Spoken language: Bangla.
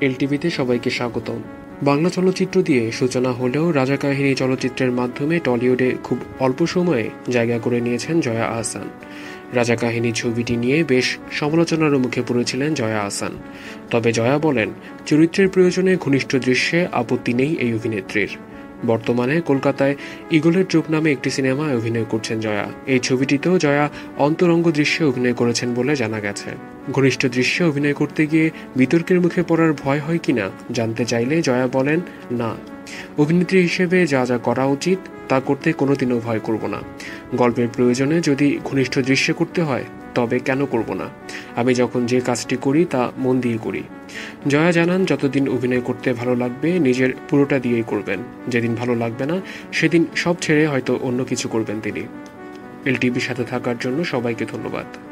এলটিভিতে সবাইকে স্বাগতম। বাংলা চলচ্চিত্র দিয়ে সূচনা হলেও রাজা কাহিনী চলচ্চিত্রের মাধ্যমে টলিউডে খুব অল্প সময়ে জায়গা করে নিয়েছেন জয়া আহসান। রাজা কাহিনী ছবিটি নিয়ে বেশ সমালোচনার মুখে পড়েছিলেন জয়া আহসান। তবে জয়া বলেন, চরিত্রের প্রয়োজনে ঘনিষ্ঠ দৃশ্যে আপত্তি নেই এই অভিনেত্রীর। বর্তমানে কলকাতায় ইগলের চোখ নামে একটি সিনেমায় অভিনয় করছেন জয়া। এই ছবিটিতেও জয়া অন্তরঙ্গ দৃশ্যে অভিনয় করেছেন বলে জানা গেছে। ঘনিষ্ঠ দৃশ্যে অভিনয় করতে গিয়ে বিতর্কের মুখে পড়ার ভয় হয় কিনা জানতে চাইলে জয়া বলেন, না। অভিনেত্রী হিসেবে যা যা করা উচিত, তা করতে কোনোদিনও ভয় করব না। গল্পের প্রয়োজনে যদি ঘনিষ্ঠ দৃশ্যে করতে হয়, তবে কেন করব না? আমি যখন যে কাজটি করি তা মন দিয়ে করি। জয়া জানান, যতদিন অভিনয় করতে ভালো লাগবে, নিজের পুরোটা দিয়েই করবেন। যেদিন ভালো লাগবে না, সেদিন সব ছেড়ে হয়তো অন্য কিছু করবেন তিনি। এলটিভির সাথে থাকার জন্য সবাইকে ধন্যবাদ।